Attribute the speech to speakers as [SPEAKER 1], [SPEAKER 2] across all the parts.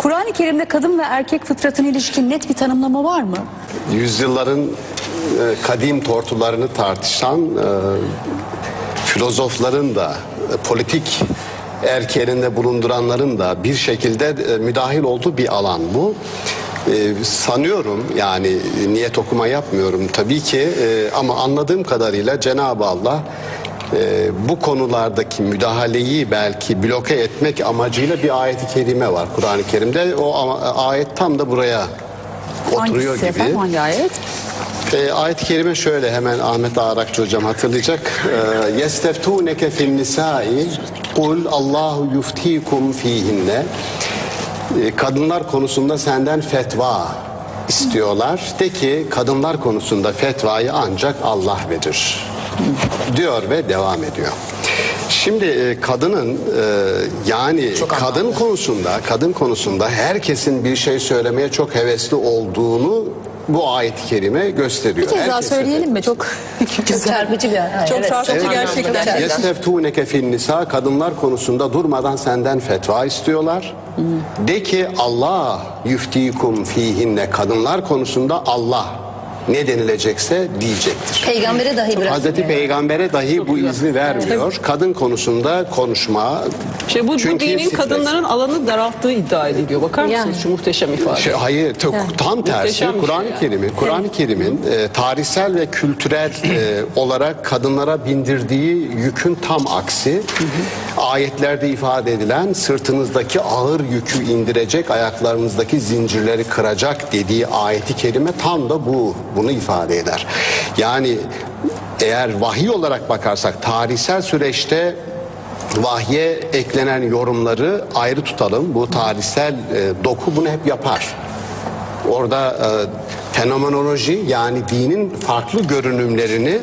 [SPEAKER 1] Kur'an-ı Kerim'de kadın ve erkek fıtratına ilişkin net bir tanımlama var mı?
[SPEAKER 2] yüzyılların e, kadim tortularını tartışan e, filozofların da e, politik erkeğinde bulunduranların da bir şekilde müdahil olduğu bir alan bu. E, sanıyorum yani niyet okuma yapmıyorum tabii ki e, ama anladığım kadarıyla Cenab-ı Allah e, bu konulardaki müdahaleyi belki bloke etmek amacıyla bir ayet-i kerime var Kur'an-ı Kerim'de. O ayet tam da buraya oturuyor
[SPEAKER 1] Hangisi
[SPEAKER 2] gibi.
[SPEAKER 1] efendim hangi ayet?
[SPEAKER 2] E, ayet-i kerime şöyle hemen Ahmet Ağrakçı hocam hatırlayacak. E, Yesteftuneke fin nisai kul Allahu yuftikum fihinne. E, kadınlar konusunda senden fetva istiyorlar. De ki kadınlar konusunda fetvayı ancak Allah verir. Diyor ve devam ediyor. Şimdi e, kadının e, yani kadın konusunda kadın konusunda herkesin bir şey söylemeye çok hevesli olduğunu bu ayet-i kerime gösteriyor.
[SPEAKER 1] Bir kez daha
[SPEAKER 2] Herkese-
[SPEAKER 1] söyleyelim mi? Çok
[SPEAKER 3] Çok çarpıcı bir ayet.
[SPEAKER 1] Çok
[SPEAKER 3] evet.
[SPEAKER 1] çarpıcı
[SPEAKER 3] Çok
[SPEAKER 1] gerçekten.
[SPEAKER 3] anlamlı
[SPEAKER 2] Yesteftuneke fin nisa kadınlar konusunda durmadan senden fetva istiyorlar. De ki Allah yuftikum fihinne kadınlar konusunda Allah ne denilecekse diyecektir.
[SPEAKER 3] Peygambere dahi bırakmıyor.
[SPEAKER 2] Hazreti Peygamber'e dahi bu izni vermiyor. Kadın konusunda konuşma.
[SPEAKER 4] Şey bu, bu
[SPEAKER 2] Çünkü
[SPEAKER 4] dinin
[SPEAKER 2] stres.
[SPEAKER 4] kadınların alanı daralttığı iddia ediliyor. Bakar mısınız
[SPEAKER 3] Yani.
[SPEAKER 4] şu muhteşem ifade?
[SPEAKER 2] Şey, hayır çok, tam tersi
[SPEAKER 4] Muhteşem bir şey
[SPEAKER 2] Kur'an-ı
[SPEAKER 4] yani.
[SPEAKER 2] Kerim'in Kur'an-ı Kerim'in e, tarihsel ve kültürel e, olarak kadınlara bindirdiği yükün tam aksi. Ayetlerde ifade edilen sırtınızdaki ağır yükü indirecek, ayaklarınızdaki zincirleri kıracak dediği ayeti kerime tam da bu bunu ifade eder. Yani eğer vahiy olarak bakarsak tarihsel süreçte vahye eklenen yorumları ayrı tutalım. Bu tarihsel e, doku bunu hep yapar. Orada e, fenomenoloji yani dinin farklı görünümlerini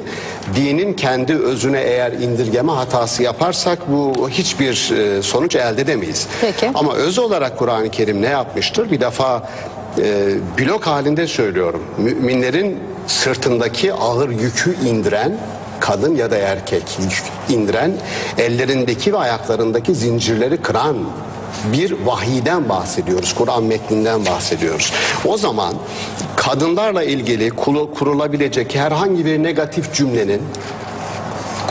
[SPEAKER 2] dinin kendi özüne eğer indirgeme hatası yaparsak bu hiçbir e, sonuç elde edemeyiz.
[SPEAKER 1] Peki.
[SPEAKER 2] Ama öz olarak Kur'an-ı Kerim ne yapmıştır? Bir defa e, blok halinde söylüyorum. Müminlerin sırtındaki ağır yükü indiren kadın ya da erkek indiren ellerindeki ve ayaklarındaki zincirleri kıran bir vahiden bahsediyoruz. Kur'an metninden bahsediyoruz. O zaman kadınlarla ilgili kurulabilecek herhangi bir negatif cümlenin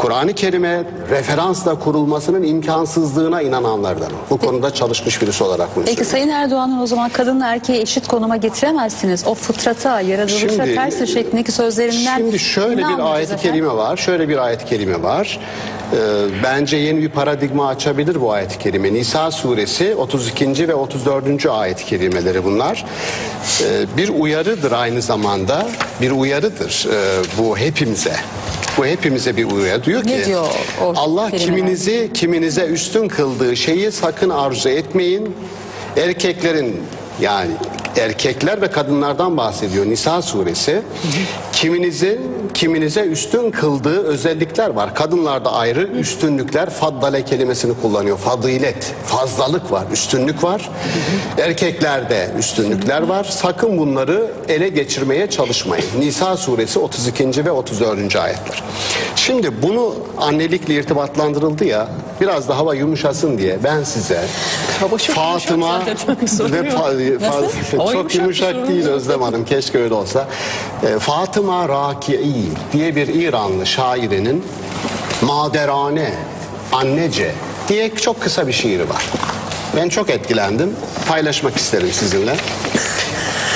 [SPEAKER 2] Kur'an-ı Kerim'e referansla kurulmasının imkansızlığına inananlardanım. Bu konuda çalışmış birisi olarak bunu
[SPEAKER 1] Peki. Sayın Erdoğan'ın o zaman kadınla erkeği eşit konuma getiremezsiniz. O fıtrata, yaratılışa
[SPEAKER 2] Şimdi-
[SPEAKER 1] ters şeklindeki sözlerinden
[SPEAKER 2] Şimdi şöyle bir ayet-i
[SPEAKER 1] efendim?
[SPEAKER 2] kerime var. Şöyle bir ayet-i kerime var. Ee, bence yeni bir paradigma açabilir bu ayet-i kerime. Nisa suresi 32. ve 34. ayet-i kerimeleri bunlar. Ee, bir uyarıdır aynı zamanda. Bir uyarıdır ee, bu hepimize. Bu hepimize bir uyarı. Diyor
[SPEAKER 1] Ne
[SPEAKER 2] ki
[SPEAKER 1] diyor o
[SPEAKER 2] Allah kiminizi kiminize üstün kıldığı şeyi sakın arzu etmeyin. Erkeklerin yani erkekler ve kadınlardan bahsediyor Nisa suresi. Kiminizin kiminize üstün kıldığı özellikler var. Kadınlarda ayrı üstünlükler faddale kelimesini kullanıyor. Fadilet, fazlalık var, üstünlük var. Erkeklerde üstünlükler var. Sakın bunları ele geçirmeye çalışmayın. Nisa suresi 32. ve 34. ayetler. Şimdi bunu annelikle irtibatlandırıldı ya biraz da hava yumuşasın diye ben size Fatıma ve fa- çok
[SPEAKER 4] yumuşak,
[SPEAKER 2] yumuşak değil. Özlem Hanım keşke öyle olsa. E, Fatıma Raki'i diye bir İranlı şairenin Maderane, Annece diye çok kısa bir şiiri var. Ben çok etkilendim. Paylaşmak isterim sizinle.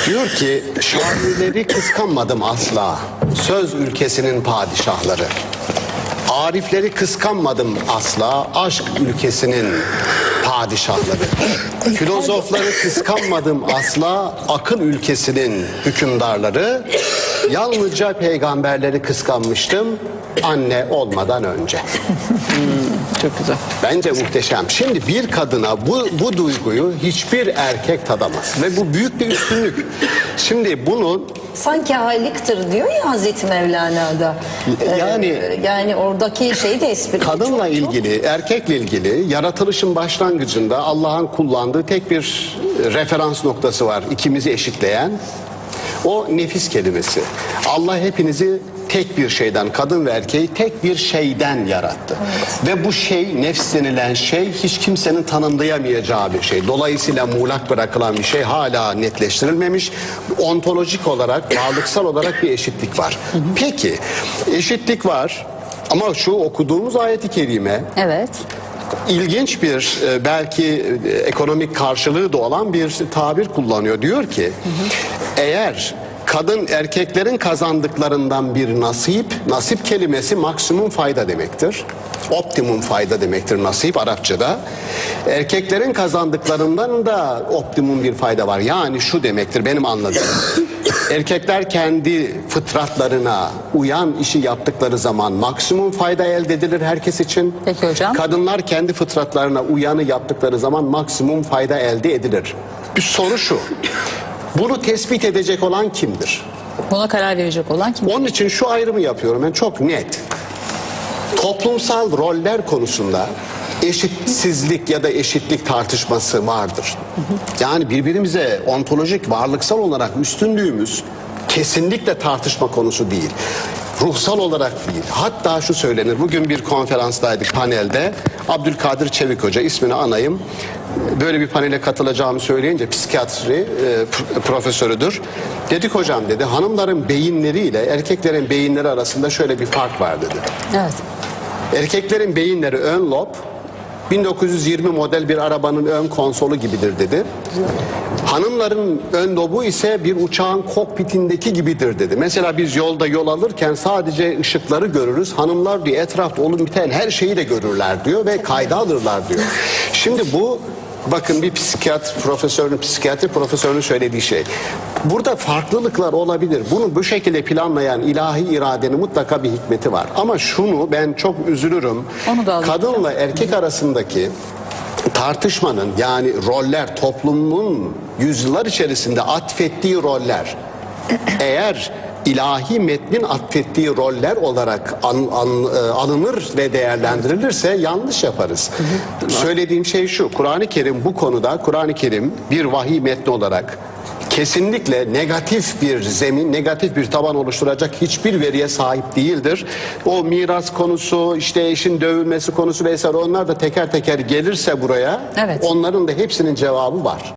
[SPEAKER 2] Diyor ki şairleri kıskanmadım asla. Söz ülkesinin padişahları. Arifleri kıskanmadım asla. Aşk ülkesinin padişahları. Filozofları kıskanmadım asla. Akıl ülkesinin hükümdarları. Yalnızca peygamberleri kıskanmıştım. Anne olmadan önce.
[SPEAKER 4] Çok güzel.
[SPEAKER 2] Bence muhteşem. Şimdi bir kadına bu, bu duyguyu hiçbir erkek tadamaz. Ve bu büyük bir üstünlük. Şimdi bunu
[SPEAKER 3] Sanki haliktir diyor ya Hazreti Mevlana'da. Ee,
[SPEAKER 2] Yani-
[SPEAKER 3] yani oradaki şey de espri.
[SPEAKER 2] kadınla ilgili, erkekle ilgili yaratılışın başlangıcında Allah'ın kullandığı tek bir referans noktası var. ikimizi eşitleyen. O nefis kelimesi. Allah hepinizi tek bir şeyden, kadın ve erkeği tek bir şeyden yarattı. Ve bu şey, nefs denilen şey hiç kimsenin tanımlayamayacağı bir şey. Dolayısıyla muğlak bırakılan bir şey hala netleştirilmemiş. Ontolojik olarak, varlıksal olarak bir eşitlik var. Peki, eşitlik var ama şu okuduğumuz ayeti kerime
[SPEAKER 1] Evet.
[SPEAKER 2] İlginç bir e, belki e, ekonomik karşılığı da olan bir tabir kullanıyor. Diyor ki eğer kadın erkeklerin kazandıklarından bir nasip, nasip kelimesi maksimum fayda demektir. Optimum fayda demektir nasip Arapçada. Erkeklerin kazandıklarından da optimum bir fayda var. Yani şu demektir benim anladığım. Erkekler kendi fıtratlarına uyan işi yaptıkları zaman maksimum fayda elde edilir herkes için.
[SPEAKER 1] Peki hocam.
[SPEAKER 2] Kadınlar kendi fıtratlarına uyanı yaptıkları zaman maksimum fayda elde edilir. Bir soru şu. Bunu tespit edecek olan kimdir?
[SPEAKER 1] Buna karar verecek olan kim?
[SPEAKER 2] Onun için şu ayrımı yapıyorum ben çok net. Toplumsal roller konusunda eşitsizlik ya da eşitlik tartışması vardır. Yani birbirimize ontolojik, varlıksal olarak üstünlüğümüz kesinlikle tartışma konusu değil. Ruhsal olarak değil. Hatta şu söylenir. Bugün bir konferanstaydık panelde. Abdülkadir Çevik Hoca ismini anayım. Böyle bir panele katılacağımı söyleyince psikiyatri e, pr- profesörüdür. Dedik hocam dedi hanımların beyinleriyle erkeklerin beyinleri arasında şöyle bir fark var dedi.
[SPEAKER 1] Evet.
[SPEAKER 2] Erkeklerin beyinleri ön lob 1920 model bir arabanın ön konsolu gibidir dedi. Hanımların ön lobu ise bir uçağın kokpitindeki gibidir dedi. Mesela biz yolda yol alırken sadece ışıkları görürüz. Hanımlar diyor etrafta olup biten her şeyi de görürler diyor ve kayda alırlar diyor. Şimdi bu bakın bir psikiyatr profesörünün psikiyatri profesörünün söylediği şey. Burada farklılıklar olabilir. Bunu bu şekilde planlayan ilahi iradenin mutlaka bir hikmeti var. Ama şunu ben çok üzülürüm.
[SPEAKER 1] Onu da.
[SPEAKER 2] Kadınla erkek arasındaki tartışmanın yani roller toplumun yüzyıllar içerisinde atfettiği roller eğer ilahi metnin atfettiği roller olarak an- an- e, alınır ve değerlendirilirse yanlış yaparız. Söylediğim şey şu Kur'an-ı Kerim bu konuda Kur'an-ı Kerim bir vahiy metni olarak kesinlikle negatif bir zemin, negatif bir taban oluşturacak hiçbir veriye sahip değildir. O miras konusu, işte eşin dövülmesi konusu vesaire onlar da teker teker gelirse buraya
[SPEAKER 1] Evet.
[SPEAKER 2] onların da hepsinin cevabı var.